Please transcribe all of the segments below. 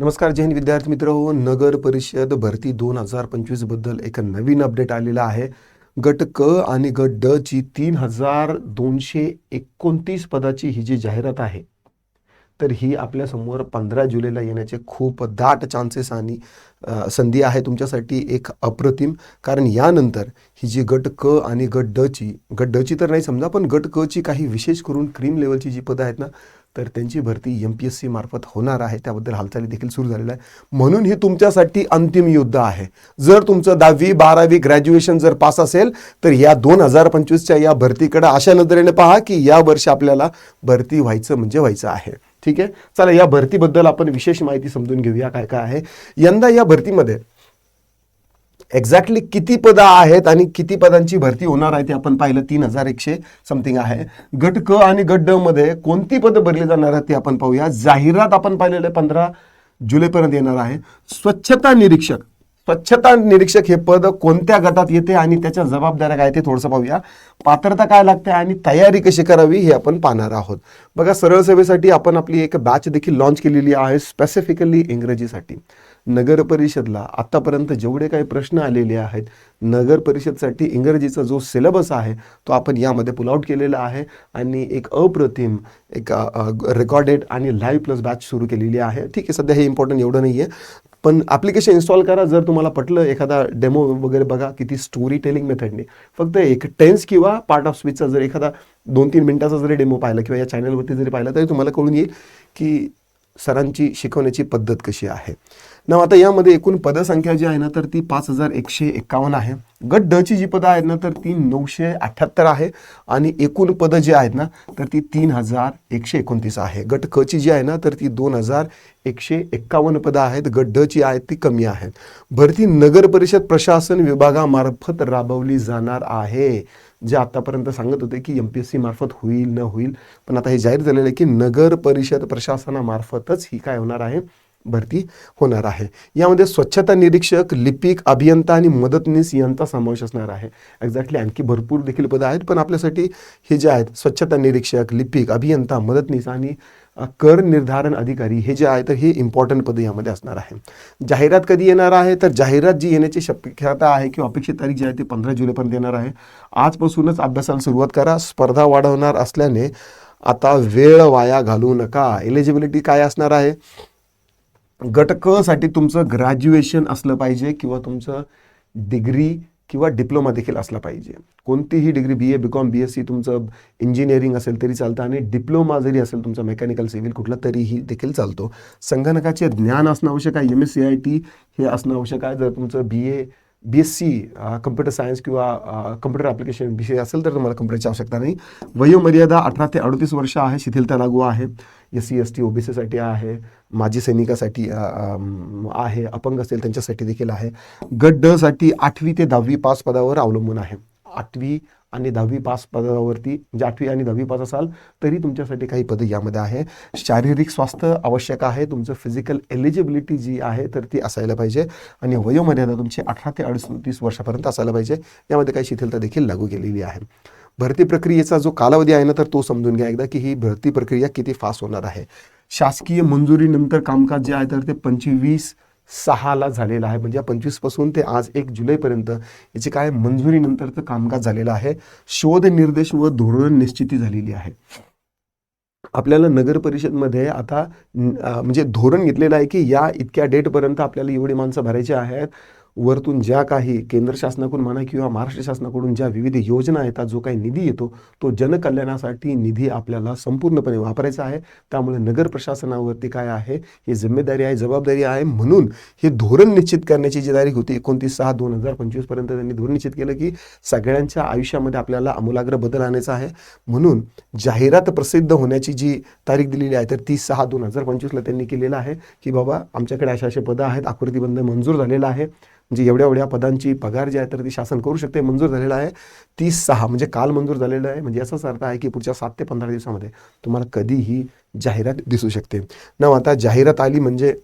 नमस्कार जैन विद्यार्थी मित्र. हो नगर परिषद भरती दोन हजार पंचवीसबद्दल एक नवीन अपडेट आलेला आहे. गट क आणि गट ड ची तीन हजार दोनशे एकोणतीस पदाची ही जी जाहिरात आहे तर ही आपल्यासमोर पंधरा जुलैला येण्याचे खूप दाट चान्सेस आणि संधी आहे तुमच्यासाठी एक अप्रतिम. कारण यानंतर ही जी गट क आणि गट ड ची गट ड ची तर नाही समजा पण गट क ची काही विशेष करून क्रीम लेवलची जी पदं आहेत ना तर त्यांची भरती एम पी एस सी मार्फत होणार आहे. त्याबद्दल हालचाली देखील सुरू झालेल्या आहे म्हणून ही तुमच्यासाठी अंतिम युद्ध आहे. जर तुमचं दहावी बारावी ग्रॅज्युएशन जर पास असेल तर या दोन हजार पंचवीसच्या या भरतीकडे अशा नजरेने पहा की या वर्षी आपल्याला भरती व्हायचं म्हणजे व्हायचं आहे. ठीक आहे? चला या भरतीबद्दल आपण विशेष माहिती समजून घेऊया काय काय आहे. यंदा या भरतीमध्ये एक्झॅक्टली किती पदं आहेत आणि किती पदांची भरती होणार आहे ते आपण पाहिलं तीन हजार एकशे समथिंग आहे. गट क आणि गट ड मध्ये कोणती पदं भरली जाणार आहेत ते आपण पाहूया. जाहिरात आपण पाहिलेलं पंधरा जुलैपर्यंत येणार आहे. स्वच्छता निरीक्षक स्वच्छता निरीक्षक हे पद कोणत्या गटात येते आणि त्याच्या जबाबदाऱ्या काय ते थोडंसं पाहूया. पात्रता काय लागते आणि तयारी कशी करावी हे आपण पाहणार आहोत. बघा सरळ सेवेसाठी आपण आपली एक बॅच देखील लॉन्च केलेली आहे स्पेसिफिकली इंग्रजीसाठी. नगर परिषदला आत्तापर्यंत जेवढे काही प्रश्न आलेले आहेत नगर परिषदसाठी इंग्रजीचा जो सिलेबस आहे तो आपण यामध्ये पुल आउट केलेला आहे आणि एक अप्रतिम एक रेकॉर्डेड आणि लाईव्ह प्लस बॅच सुरू केलेली आहे. ठीक आहे सध्या हे इम्पॉर्टंट एवढं नाही आहे पण ॲप्लिकेशन इन्स्टॉल करा जर तुम्हाला पटलं एखादा डेमो वगैरे बघा किती स्टोरी टेलिंग मेथडने फक्त एक टेन्स किंवा पार्ट ऑफ स्पीचचा जर एखादा दोन तीन मिनिटाचा जरी डेमो पाहिला किंवा या चॅनलवरती जरी पाहिला तरी तुम्हाला कळून येईल की सरांची शिकवण्याची पद्धत कशी आहे. ना आता यामध्ये एकूण पदसंख्या जी आहे ना तर ती पाच हजार एकशे एक्कावन्न आहे. गट ड ची जी पदं आहेत ना तर ती नऊशे अठ्ठ्याहत्तर आहे. आणि एकूण पदं जी आहेत ना तर ती तीन हजार एकशे एकोणतीस आहे. गट क ची जी आहे ना तर ती दोन हजार एकशे एक्कावन्न पदं आहेत. गट ड ची आहेत ती कमी आहेत भरती नगर परिषद प्रशासन विभागामार्फत राबवली जाणार आहे. जे आतापर्यंत सांगत होते की एम पी एस सी मार्फत होईल न होईल पण आता हे जाहीर झालेलं आहे की नगर परिषद प्रशासनामार्फतच ही काय होणार आहे? भरती होणार आहे. यामध्ये स्वच्छता निरीक्षक लिपिक अभियंता आणि मदतनीस यांचा समावेश असणार आहे. एक्झॅक्टली आणखी भरपूर देखील पदं आहेत पण आपल्यासाठी हे जे आहेत स्वच्छता निरीक्षक लिपिक अभियंता मदतनीस आणि कर निर्धारण अधिकारी हे जे आहे तर हे इम्पॉर्टंट पदं यामध्ये असणार आहे. जाहिरात कधी येणार आहे? तर जाहिरात जी येण्याची शक्यता आहे किंवा अपेक्षित तारीख जी आहे ती पंधरा जुलैपर्यंत येणार आहे. आजपासूनच अभ्यासाला सुरुवात करा. स्पर्धा वाढवणार असल्याने आता वेळ वाया घालू नका. एलिजिबिलिटी काय असणार आहे? गट क साठी तुमचं ग्रॅज्युएशन असलं पाहिजे किंवा तुमचं डिग्री किंवा डिप्लोमा देखील असला पाहिजे. कोणतीही degree B A B com B S C तुमचं इंजिनिअरिंग असेल तरी चालतं आणि डिप्लोमा जरी असेल तुमचं मेकॅनिकल सिव्हिल कुठला तरीही देखील चालतो. संगणकाचे ज्ञान असणं आवश्यक आहे. M S C I T हे असणं आवश्यक आहे. जर तुमचं B A B S C computer science किंवा कम्प्युटर ॲप्लिकेशन बी सी असेल तर तुम्हाला कम्प्युटरची आवश्यकता नाही. वयोमर्यादा अठरा ते अडतीस वर्ष आहे. शिथिलता लागू आहे. एस सी एस टी ओबीसीसाठी आहे माजी सैनिकासाठी आहे अपंग असेल त्यांच्यासाठी देखील आहे. गट ड साठी आठवी ते दहावी पास पदावर अवलंबून आहे. आठवी आणि दहावी पास पदावरती म्हणजे आठवी आणि दहावी पास असाल तरी तुमच्यासाठी काही पदं यामध्ये आहे. शारीरिक स्वास्थ्य आवश्यक आहे तुमचं फिजिकल एलिजिबिलिटी जी आहे तर ती असायला पाहिजे. आणि वयोमर्यादा तुमची अठरा ते अडतीस वर्षापर्यंत असायला पाहिजे. यामध्ये काही शिथिलता देखील लागू केलेली आहे. भरती प्रक्रियेचा जो कालावधी आहे ना तर तो समजून घ्या एकदा की ही भरती प्रक्रिया किती फास्ट होणार आहे. शासकीय मंजुरीनंतर कामकाज जे आहे तर ते पंचवीस सहाला झालेलं आहे. म्हणजे पंचवीसपासून ते आज एक जुलैपर्यंत याची काय मंजुरीनंतरचं कामकाज झालेलं आहे. शोध निर्देश व धोरण निश्चिती झालेली आहे. आपल्याला नगर परिषदमध्ये आता म्हणजे धोरण घेतलेलं आहे की या इतक्या डेटपर्यंत आपल्याला एवढी माणसं भरायची आहेत. वरतून ज्या काही केंद्र शासनाकडून म्हणा किंवा महाराष्ट्र शासनाकडून ज्या विविध योजना येतात जो काही निधी येतो तो जनकल्याणासाठी निधी आपल्याला संपूर्णपणे वापरायचा आहे. त्यामुळे नगर प्रशासनावरती काय आहे? ही जिम्मेदारी आहे जबाबदारी आहे म्हणून हे धोरण निश्चित करण्याची जी तारीख होती एकोणतीस सहा दोन हजार पंचवीसपर्यंत त्यांनी धोरण निश्चित केलं की सगळ्यांच्या आयुष्यामध्ये आपल्याला आमूलाग्र बदल आणायचा आहे. म्हणून जाहिरात प्रसिद्ध होण्याची जी तारीख दिलेली आहे तर तीस सहा दोन हजार पंचवीसला त्यांनी केलेलं आहे की बाबा आमच्याकडे अशा असे पदं आहेत आकृतीबंध मंजूर झालेला आहे. म्हणजे एवढ्या एवढ्या पदांची पगार जी आहे तर ती शासन करू शकते मंजूर झालेला आहे. ती सहा म्हणजे काल मंजूर झालेलं आहे. म्हणजे याचाच अर्थ आहे की पुढच्या सात ते पंधरा दिवसामध्ये तुम्हाला कधीही जाहिरात दिसू शकते. ना आता जाहिरात आली म्हणजे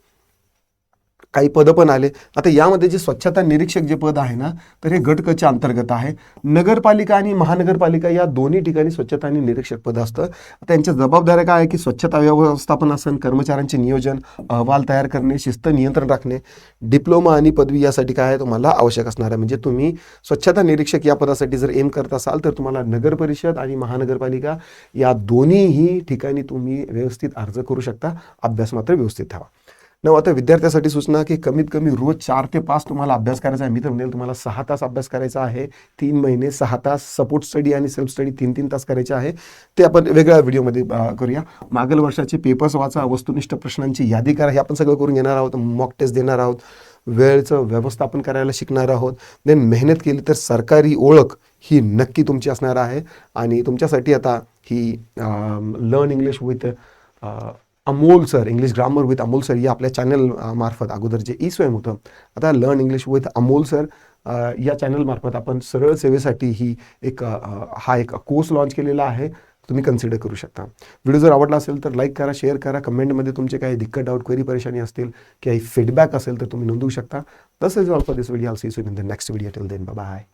काही पदं पण आले. आता यामध्ये जे स्वच्छता निरीक्षक जे पद आहे ना तर हे गटकच्या अंतर्गत आहे. नगरपालिका आणि महानगरपालिका या दोन्ही ठिकाणी स्वच्छता आणि निरीक्षक पद असतं. त्यांच्या जबाबदाऱ्या काय आहे की स्वच्छता व्यवस्थापन असन कर्मचाऱ्यांचे नियोजन अहवाल तयार करणे शिस्त नियंत्रण राखणे डिप्लोमा आणि पदवी यासाठी काय आहे तुम्हाला आवश्यक असणार आहे. म्हणजे तुम्ही स्वच्छता निरीक्षक या पदासाठी जर एम करत असाल तर तुम्हाला नगर परिषद आणि महानगरपालिका या दोन्हीही ठिकाणी तुम्ही व्यवस्थित अर्ज करू शकता. अभ्यास मात्र व्यवस्थित ठेवा. न आता विद्यार्थ्यासाठी सूचना की कमीत कमी रोज चार ते पाच तुम्हाला अभ्यास करायचा आहे. मी तर म्हणेल तुम्हाला सहा तास अभ्यास करायचा आहे. तीन महिने सहा तास सपोर्ट स्टडी आणि सेल्फ स्टडी तीन तीन तास करायचे आहे. ते आपण वेगळ्या व्हिडिओमध्ये करूया. मागील वर्षाचे पेपर्स वाचा वस्तुनिष्ठ प्रश्नांची यादी करा. हे आपण सगळं करून घेणार आहोत. मॉक टेस्ट देणार आहोत. वेळेचं व्यवस्थापन करायला शिकणार आहोत. देन मेहनत केली तर सरकारी ओळख ही नक्की तुमची असणार आहे. आणि तुमच्यासाठी आता ही learn English with Amol sir English grammar with Amol sir या आपल्या चॅनल मार्फत अगोदर जे ई स्वयं होतं आता learn English with Amol sir या चॅनल मार्फत आपण सरळ सेवेसाठी ही एक हा एक कोर्स लॉन्च केलेला आहे. तुम्ही कन्सिडर करू शकता. व्हिडिओ जर आवडला असेल तर लाईक करा शेअर करा. कमेंटमध्ये तुमचे काही दिक्कत डाऊट क्वेरी परेशानी असतील काही फीडबॅक असेल तर तुम्ही नोंदवू शकता. तसेच all for this video see in the next video till then bye